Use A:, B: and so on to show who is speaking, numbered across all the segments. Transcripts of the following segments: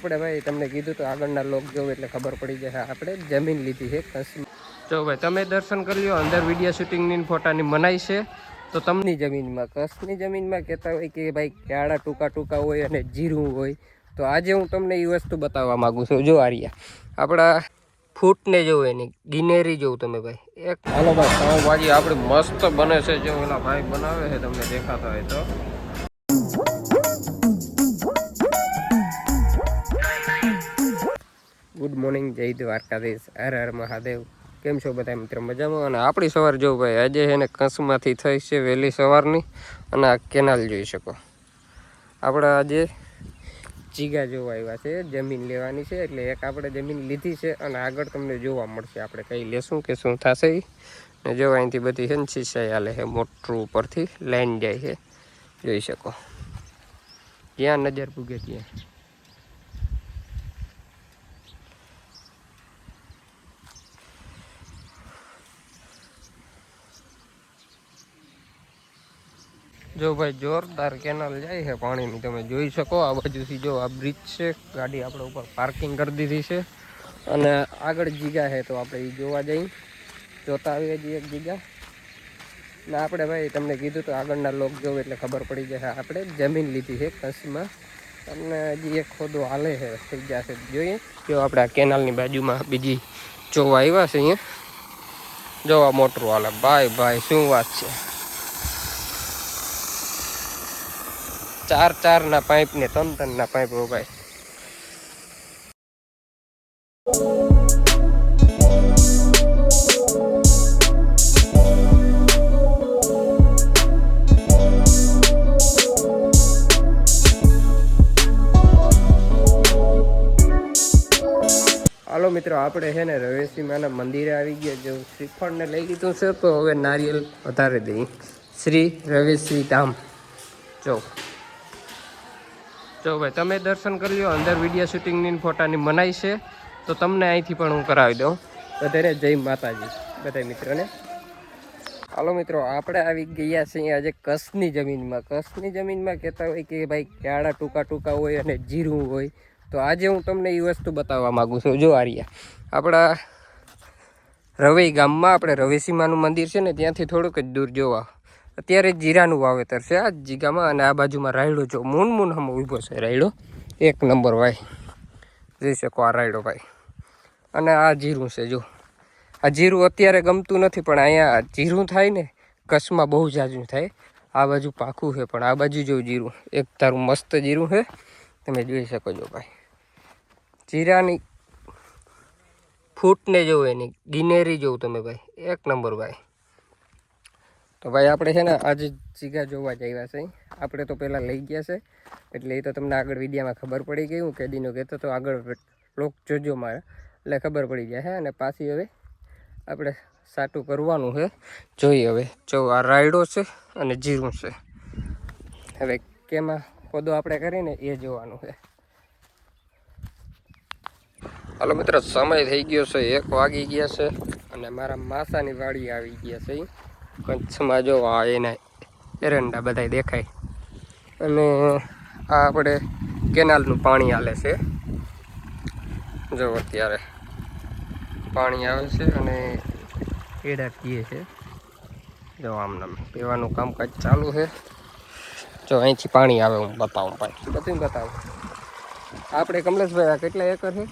A: આપણે ભાઈ, તમને કીધું તો આગળના લોક જોવું એટલે ખબર પડી જાય. આપણે જમીન લીધી છે કચ્છમાં જો ભાઈ, તમે દર્શન કરી લો, અંદર વીડિયો શૂટિંગની ફોટાની મનાઈ છે. તો તમની જમીનમાં કચ્છની જમીનમાં કહેતા હોય કે ભાઈ, કેળા ટૂંકા ટૂંકા હોય અને જીરું હોય. તો આજે હું તમને એ વસ્તુ બતાવવા માગું છું. જો આર્યા, આપણા ફૂટને જોવું એની, ગિનેરી જોવું તમે ભાઈ. એક હાલો ભાઈ પાઉંભાજી આપણી મસ્ત બને છે, જો ઓલા ભાઈ બનાવે છે, તમને દેખાતા હોય તો. ગુડ મોર્નિંગ, જય દ્વારકાધીશ. હર હર મહાદેવ. કેમ છો બધા મિત્રો? મજામાં? અને આપણી સવાર જો ભાઈ, આજે એને કંસમાંથી થઈ છે વહેલી સવારની. અને આ કેનાલ જોઈ શકો. આપણે આજે જીગા જોવા આવ્યા છે, જમીન લેવાની છે. એટલે એક આપણે જમીન લીધી છે અને આગળ તમને જોવા મળશે. આપણે કંઈ લેશું કે શું થશે ને જો અહીંથી બધી છે હાલે છે મોટર ઉપરથી લાઈન જાય છે. જોઈ શકો. જ્યાં નજર પૂગે ત્યાં? જો ભાઈ જોરદાર કેનાલ જાય છે પાણીની, તમે જોઈ શકો. આ બાજુથી જો આ બ્રિજ છે, ગાડી આપણે ઉપર પાર્કિંગ કરી દીધી છે. અને આગળ જીગા છે તો આપણે એ જોવા જઈ. જોતા આવીએ છીએ એક જીગા ને આપણે ભાઈ તમને કીધું તો આગળના લોક જોવે એટલે ખબર પડી જાય આપણે જમીન લીધી છે કચ્છમાં. અને હજી એક ખોદો હાલે છે, થઈ જશે જોઈએ. જો આપણે આ કેનાલની બાજુમાં બીજી જોવા આવ્યા છે અહીંયા. જોવા મોટરું હાલે. ભાઈ ભાઈ, શું વાત છે? ચાર ચાર ના પાઇપ ને ત્રણ ત્રણ ના પાઇપ ભાઈ હાલો મિત્રો, આપણે છે ને રવેશીમાના મંદિરે આવી ગયા. જો શ્રીફળને લઈ લીધું છે, તો હવે નારિયેલ વધારે દઈ. શ્રી રવેશી ધામ. જો. જો ભાઈ તમે દર્શન કરી લો. અંદર વીડિયો શૂટિંગની ફોટાની મનાઈ છે. તો તમને અહીંથી પણ હું કરાવી દઉં. વધારે જય માતાજી. બધા મિત્રોને. હાલો મિત્રો, આપણે આવી ગયા છીએ આજે કચ્છની જમીનમાં. કચ્છની જમીનમાં કહેતા હોય કે ભાઈ કાળા ટૂંકા ટૂંકા હોય અને જીરું હોય. તો આજે હું તમને એ વસ્તુ બતાવવા માગું છું. જો આર્યા, આપણા રવઈ ગામમાં, આપણે રવેસીમાનું મંદિર છે ને, ત્યાંથી થોડુંક જ દૂર જોવા. અત્યારે જીરાનું વાવેતર છે આ જીગામાં અને આ બાજુમાં રાયડો જો મૂન મૂન હમ ઊભો છે રાયડો. એક નંબર ભાઈ. જોઈ શકો આ રાયડો ભાઈ. અને આ જીરું છે જો. આ જીરું અત્યારે ગમતું નથી પણ અહીંયા જીરું થાય ને કચ્છમાં બહુ જાજું થાય. આ બાજુ પાકું છે પણ આ બાજુ જો જીરું. એક તારું મસ્ત જીરું છે. તમે જોઈ શકો છો ભાઈ. જીરાની ફૂટને જોવું એની. ગિનેરી જોવું તમે ભાઈ. એક નંબર ભાઈ. તો ભાઈ, આપણે છે ને આજે જીગા જોવા જ આવ્યા છે. આપણે તો પહેલાં લઈ ગયા છે. એટલે એ તો તમને આગળ વિડીયામાં ખબર પડી ગઈ હું કેદીનો કહેતો તો આગળ લોક જોજો મારે. એટલે ખબર પડી ગયા હે, અને પાછી હવે આપણે સાટું કરવાનું છે જોઈએ હવે, જો આ રાયડો છે અને જીરું છે. હવે કેમાં ખોદો આપણે કરીને એ જોવાનું છે હાલો મિત્રો, સમય થઈ ગયો છે, એક વાગી ગયા છે, અને મારા માસાની વાડી આવી ગયા છે. કચ્છમાં જો આ એના એરંડા બધા દેખાય. અને આ આપણે કેનાલનું પાણી હાલે છે. જો અત્યારે પાણી આવે છે અને એડા પીએ છે. જો આમ નામ પીવાનું કામકાજ ચાલુ છે. જો અહીંથી પાણી આવે હું બતાવું પાણી બધું બતાવું. આપણે કમલેશભાઈ આ કેટલા એકર છે?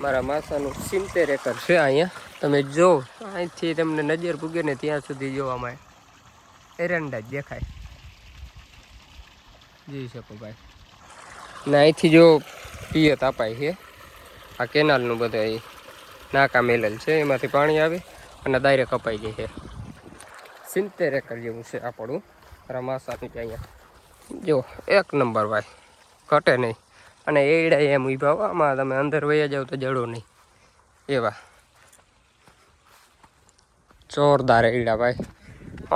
A: મારા માસાનું સિત્તેર એકર છે અહીંયા. તમે જો અહીંથી તમને નજર પૂગે ને ત્યાં સુધી જોવામાં એરંડા જ દેખાય. જોઈ શકો ભાઈ. ને અહીંથી જો પિયત અપાય છે. આ કેનાલનું બધું એ નાકા મેલેલ છે, એમાંથી પાણી આવે અને ડાયરેક કપાઈ જાય છે. સિત્તેર એકર જેવું છે આપણું મારા માસાનું અહીંયા. જો, એક નંબર ભાઈ. ઘટે નહીં. અને એડા એમ ઊભા આમાં તમે અંદર વયા જાવ તો જડો નહીં. એવા. જોરદાર ઈડા ભાઈ.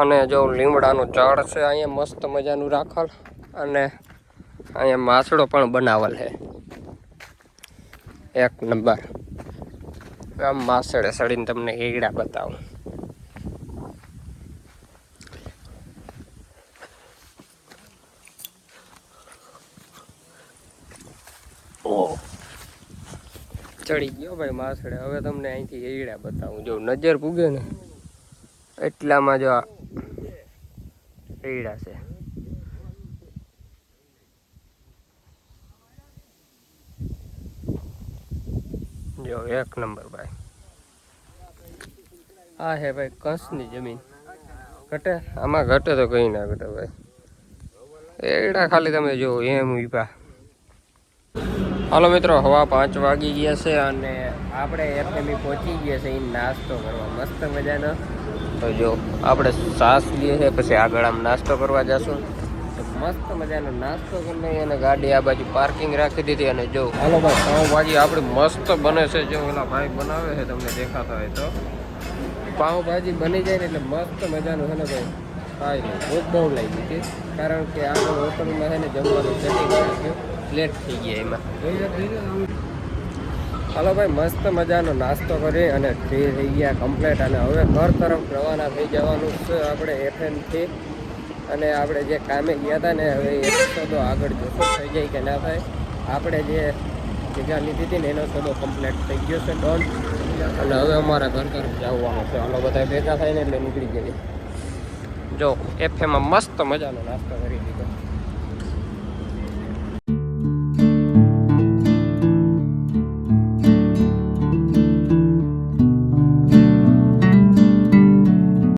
A: અને જો લીમડાનું ઝાડ છે, અહીંયા મસ્ત મજાનું રાખેલ અને અહીંયા માછડો પણ બનાવેલ છે. એક નંબર. આમ માસડે સડીને તમને ઈડા બતાવું. ચડી ગયો ભાઈ માસડે હવે તમને અહીંથી ઈડા બતાવું. જો નજર પૂગે ને. એટલામાં જો એડા છે. જો એક નંબર ભાઈ. આ હે ભાઈ કંસની જમીન. ઘટે? આમાં ઘટે તો કઈ ના ઘટે ભાઈ. એડા ખાલી તમે જો એમ ઊભા હાલો મિત્રો, હવા પાંચ વાગી ગયા છે અને આપણે એફએમી પહોંચી ગયા છે એ નાસ્તો કરવા. મસ્ત મજાનો. તો જો, આપણે સાસ લઈએ છે, પછી આગળ આમ નાસ્તો કરવા જશું. મસ્ત મજાનો નાસ્તો કરી લઈએ અને ગાડી આ બાજુ પાર્કિંગ રાખી દીધી અને જો, હાલો ભાઈ પાઉંભાજી આપણી મસ્ત બને છે, જો ઓલા ભાઈ બનાવે છે, તમને દેખાતા હોય તો. પાઉંભાજી બની જાય ને એટલે મસ્ત મજાનું છે ને ભાઈ, ખાઈ લે. ભૂખ બહુ લાગી હતી, કારણ કે આગળ હોટલમાં છે ને જમવાનું સેટિંગ રાખ્યું લેટ થઈ ગયા એમાં. હાલો ભાઈ, મસ્ત મજાનો નાસ્તો કરી અને ફ્રી થઈ ગયા કમ્પ્લેટ અને હવે ઘર તરફ રવાના થઈ જવાનું છે આપણે એફએમથી અને આપણે જે કામે ગયા હતા ને, હવે એ સોદો આગળ જોશો, થઈ જાય કે ના થાય. આપણે જે જગ્યા લીધી હતી ને, એનો સોદો કમ્પ્લેટ થઈ ગયો છે ડોન અને હવે અમારા ઘર તરફ જવાનું છે. હાલો, બધા ભેગા ને એટલે નીકળી જઈએ. જો એફએમાં મસ્ત મજાનો નાસ્તો કરી દીધો